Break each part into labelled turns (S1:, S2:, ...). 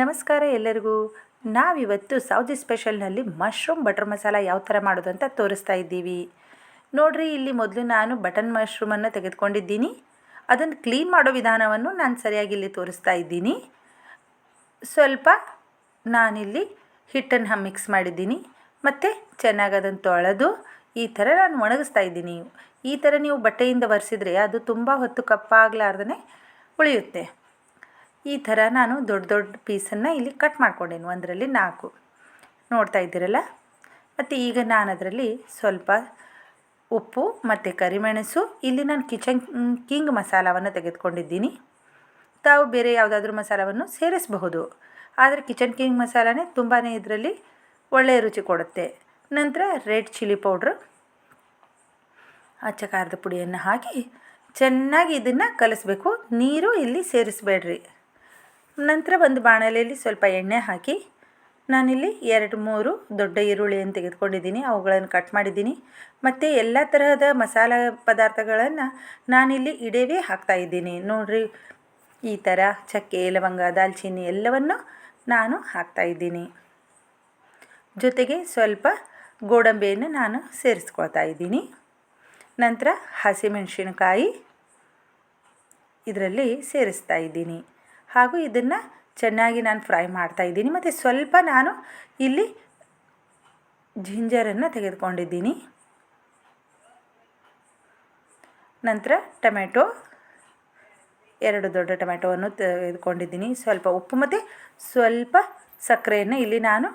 S1: ನಮಸ್ಕಾರ ಎಲ್ಲರಿಗೂ. ನಾವಿವತ್ತು ಸೌದಿ ಸ್ಪೆಷಲ್ನಲ್ಲಿ ಮಶ್ರೂಮ್ ಬಟರ್ ಮಸಾಲ ಯಾವ ಥರ ಮಾಡೋದು ಅಂತ ತೋರಿಸ್ತಾ ಇದ್ದೀವಿ. ನೋಡಿರಿ, ಇಲ್ಲಿ ಮೊದಲು ನಾನು ಬಟನ್ ಮಶ್ರೂಮನ್ನು ತೆಗೆದುಕೊಂಡಿದ್ದೀನಿ. ಅದನ್ನು ಕ್ಲೀನ್ ಮಾಡೋ ವಿಧಾನವನ್ನು ನಾನು ಸರಿಯಾಗಿ ಇಲ್ಲಿ ತೋರಿಸ್ತಾ ಇದ್ದೀನಿ. ಸ್ವಲ್ಪ ನಾನಿಲ್ಲಿ ಹಿಟ್ಟನ್ನು ಮಿಕ್ಸ್ ಮಾಡಿದ್ದೀನಿ. ಮತ್ತು ಚೆನ್ನಾಗಿ ಅದನ್ನು ತೊಳೆದು ಈ ಥರ ನಾನು ಒಣಗಿಸ್ತಾ ಇದ್ದೀನಿ. ಈ ಥರ ನೀವು ಬಟ್ಟೆಯಿಂದ ಒರೆಸಿದ್ರೆ ಅದು ತುಂಬ ಹೊತ್ತು ಕಪ್ಪಾಗಲಾರ್ದೇ ಉಳಿಯುತ್ತೆ. ಈ ಥರ ನಾನು ದೊಡ್ಡ ದೊಡ್ಡ ಪೀಸನ್ನು ಇಲ್ಲಿ ಕಟ್ ಮಾಡ್ಕೊಂಡೇನು, ಒಂದರಲ್ಲಿ ನಾಲ್ಕು. ನೋಡ್ತಾ ಇದ್ದೀರಲ್ಲ? ಮತ್ತು ಈಗ ನಾನು ಅದರಲ್ಲಿ ಸ್ವಲ್ಪ ಉಪ್ಪು, ಮತ್ತು ಕರಿಮೆಣಸು, ಇಲ್ಲಿ ನಾನು ಕಿಚನ್ ಕಿಂಗ್ ಮಸಾಲವನ್ನು ತೆಗೆದುಕೊಂಡಿದ್ದೀನಿ. ತಾವು ಬೇರೆ ಯಾವುದಾದ್ರೂ ಮಸಾಲವನ್ನು ಸೇರಿಸಬಹುದು. ಆದರೆ ಕಿಚನ್ ಕಿಂಗ್ ಮಸಾಲನೇ ತುಂಬಾ ಇದರಲ್ಲಿ ಒಳ್ಳೆಯ ರುಚಿ ಕೊಡುತ್ತೆ. ನಂತರ ರೆಡ್ ಚಿಲ್ಲಿ ಪೌಡ್ರು, ಅಚ್ಚ ಖಾರದ ಪುಡಿಯನ್ನು ಹಾಕಿ ಚೆನ್ನಾಗಿ ಇದನ್ನು ಕಲಿಸ್ಬೇಕು. ನೀರು ಇಲ್ಲಿ ಸೇರಿಸಬೇಡ್ರಿ. ನಂತರ ಒಂದು ಬಾಣಲೆಯಲ್ಲಿ ಸ್ವಲ್ಪ ಎಣ್ಣೆ ಹಾಕಿ ನಾನಿಲ್ಲಿ ಎರಡು ಮೂರು ದೊಡ್ಡ ಈರುಳ್ಳಿಯನ್ನು ತೆಗೆದುಕೊಂಡಿದ್ದೀನಿ, ಅವುಗಳನ್ನು ಕಟ್ ಮಾಡಿದ್ದೀನಿ. ಮತ್ತು ಎಲ್ಲ ತರಹದ ಮಸಾಲ ಪದಾರ್ಥಗಳನ್ನು ನಾನಿಲ್ಲಿ ಇಡೇವೇ ಹಾಕ್ತಾಯಿದ್ದೀನಿ ನೋಡಿರಿ, ಈ ಥರ ಚಕ್ಕೆ, ಲವಂಗ, ದಾಲ್ಚಿನ್ನಿ ಎಲ್ಲವನ್ನು ನಾನು ಹಾಕ್ತಾಯಿದ್ದೀನಿ ಜೊತೆಗೆ ಸ್ವಲ್ಪ ಗೋಡಂಬಿಯನ್ನು ನಾನು ಸೇರಿಸ್ಕೊಳ್ತಾ ಇದ್ದೀನಿ. ನಂತರ ಹಸಿಮೆಣಸಿನಕಾಯಿ ಇದರಲ್ಲಿ ಸೇರಿಸ್ತಾ ಇದ್ದೀನಿ. ಹಾಗೂ ಇದನ್ನು ಚೆನ್ನಾಗಿ ನಾನು ಫ್ರೈ ಮಾಡ್ತಾ ಇದ್ದೀನಿ. ಮತ್ತು ಸ್ವಲ್ಪ ನಾನು ಇಲ್ಲಿ ಜಿಂಜರನ್ನು ತೆಗೆದುಕೊಂಡಿದ್ದೀನಿ. ನಂತರ ಟೊಮೆಟೊ, ಎರಡು ದೊಡ್ಡ ಟೊಮೆಟೊವನ್ನು ತೆಗೆದುಕೊಂಡಿದ್ದೀನಿ. ಸ್ವಲ್ಪ ಉಪ್ಪು ಮತ್ತು ಸ್ವಲ್ಪ ಸಕ್ಕರೆಯನ್ನು ಇಲ್ಲಿ ನಾನು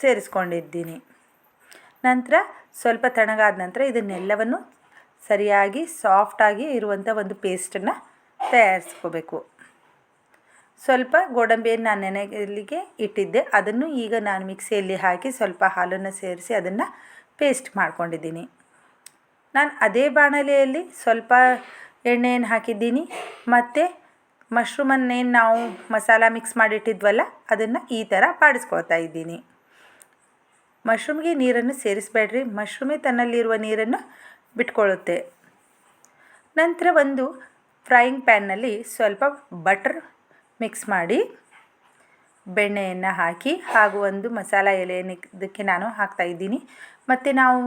S1: ಸೇರಿಸ್ಕೊಂಡಿದ್ದೀನಿ. ನಂತರ ಸ್ವಲ್ಪ ತಣಗಾದ ನಂತರ ಇದನ್ನೆಲ್ಲವನ್ನು ಸರಿಯಾಗಿ ಸಾಫ್ಟಾಗಿ ಇರುವಂಥ ಒಂದು ಪೇಸ್ಟನ್ನು ತಯಾರಿಸ್ಕೋಬೇಕು. ಸ್ವಲ್ಪ ಗೋಡಂಬಿಯನ್ನು ನಾನು ಇಟ್ಟಿದ್ದೆ. ಅದನ್ನು ಈಗ ನಾನು ಮಿಕ್ಸಿಯಲ್ಲಿ ಹಾಕಿ ಸ್ವಲ್ಪ ಹಾಲನ್ನು ಸೇರಿಸಿ ಅದನ್ನು ಪೇಸ್ಟ್ ಮಾಡ್ಕೊಂಡಿದ್ದೀನಿ. ನಾನು ಅದೇ ಬಾಣಲೆಯಲ್ಲಿ ಸ್ವಲ್ಪ ಎಣ್ಣೆಯನ್ನು ಹಾಕಿದ್ದೀನಿ. ಮತ್ತು ಮಶ್ರೂಮನ್ನೇನು ನಾವು ಮಸಾಲ ಮಿಕ್ಸ್ ಮಾಡಿಟ್ಟಿದ್ವಲ್ಲ, ಅದನ್ನು ಈ ಥರ ಬಾಡಿಸ್ಕೊಳ್ತಾ ಇದ್ದೀನಿ. ಮಶ್ರೂಮ್ಗೆ ನೀರನ್ನು ಸೇರಿಸಬೇಡ್ರಿ. ಮಶ್ರೂಮೇ ತನ್ನಲ್ಲಿರುವ ನೀರನ್ನು ಬಿಟ್ಕೊಳ್ಳುತ್ತೆ. ನಂತರ ಒಂದು ಫ್ರೈಯಿಂಗ್ ಪ್ಯಾನ್ನಲ್ಲಿ ಸ್ವಲ್ಪ ಬಟರ್ ಮಿಕ್ಸ್ ಮಾಡಿ ಬೆಣ್ಣೆಯನ್ನು ಹಾಕಿ ಹಾಗೂ ಒಂದು ಮಸಾಲ ಎಲೆಯನ್ನು ಇದಕ್ಕೆ ನಾನು ಹಾಕ್ತಾಯಿದ್ದೀನಿ ಮತ್ತು ನಾವು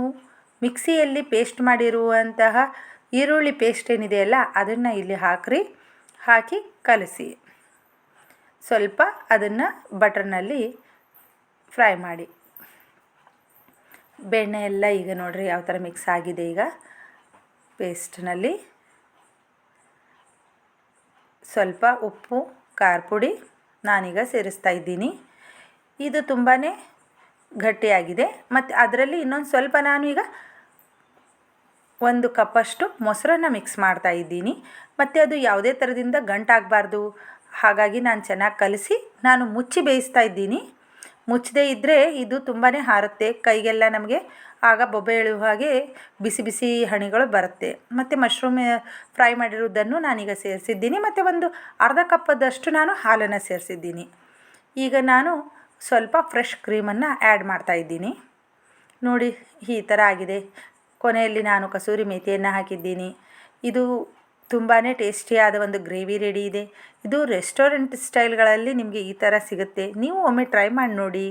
S1: ಮಿಕ್ಸಿಯಲ್ಲಿ ಪೇಸ್ಟ್ ಮಾಡಿರುವಂತಹ ಈರುಳ್ಳಿ ಪೇಸ್ಟ್ ಏನಿದೆಯಲ್ಲ ಅದನ್ನು ಇಲ್ಲಿ ಹಾಕ್ರಿ. ಹಾಕಿ ಕಲಸಿ. ಸ್ವಲ್ಪ ಅದನ್ನು ಬಟರ್ನಲ್ಲಿ ಫ್ರೈ ಮಾಡಿ. ಬೆಣ್ಣೆ ಎಲ್ಲ ಈಗ ನೋಡಿರಿ ಯಾವ ಥರ ಮಿಕ್ಸ್ ಆಗಿದೆ ಈಗ. ಪೇಸ್ಟ್ನಲ್ಲಿ ಸ್ವಲ್ಪ ಉಪ್ಪು ಖಾರ ಪುಡಿ ನಾನೀಗ ಸೇರಿಸ್ತಾ ಇದ್ದೀನಿ. ಇದು ತುಂಬಾ ಗಟ್ಟಿಯಾಗಿದೆ. ಮತ್ತು ಅದರಲ್ಲಿ ಇನ್ನೊಂದು ಸ್ವಲ್ಪ ನಾನು ಈಗ ಒಂದು ಕಪ್ಪಷ್ಟು ಮೊಸರನ್ನು ಮಿಕ್ಸ್ ಮಾಡ್ತಾ ಇದ್ದೀನಿ. ಮತ್ತು ಅದು ಯಾವುದೇ ಥರದಿಂದ ಗಂಟಾಗಬಾರ್ದು. ಹಾಗಾಗಿ ನಾನು ಚೆನ್ನಾಗಿ ಕಲಸಿ ನಾನು ಮುಚ್ಚಿ ಬೇಯಿಸ್ತಾ ಇದ್ದೀನಿ. ಮುಚ್ಚದೇ ಇದ್ದರೆ ಇದು ತುಂಬಾ ಹಾರುತ್ತೆ. ಕೈಗೆಲ್ಲ ನಮಗೆ ಆಗ ಬೊಬ್ಬೆ ಎಳೆಯುವ ಹಾಗೆ ಬಿಸಿ ಬಿಸಿ ಹಣಿಗಳು ಬರುತ್ತೆ. ಮತ್ತು ಮಶ್ರೂಮ್ ಫ್ರೈ ಮಾಡಿರುವುದನ್ನು ನಾನೀಗ ಸೇರಿಸಿದ್ದೀನಿ. ಮತ್ತು ಒಂದು ಅರ್ಧ ಕಪ್ಪದಷ್ಟು ನಾನು ಹಾಲನ್ನು ಸೇರಿಸಿದ್ದೀನಿ. ಈಗ ನಾನು ಸ್ವಲ್ಪ ಫ್ರೆಶ್ ಕ್ರೀಮನ್ನು ಆ್ಯಡ್ ಮಾಡ್ತಾಯಿದ್ದೀನಿ ನೋಡಿ ಈ ಥರ ಆಗಿದೆ. ಕೊನೆಯಲ್ಲಿ ನಾನು ಕಸೂರಿ ಮೇಥಿಯನ್ನು ಹಾಕಿದ್ದೀನಿ. ಇದು ತುಂಬಾ ಟೇಸ್ಟಿಯಾದ ಒಂದು ಗ್ರೇವಿ ರೆಡಿ ಇದೆ. ಇದು ರೆಸ್ಟೋರೆಂಟ್ ಸ್ಟೈಲ್ಗಳಲ್ಲಿ ನಿಮಗೆ ಈ ಥರ ಸಿಗುತ್ತೆ. ನೀವು ಒಮ್ಮೆ ಟ್ರೈ ಮಾಡಿ ನೋಡಿ.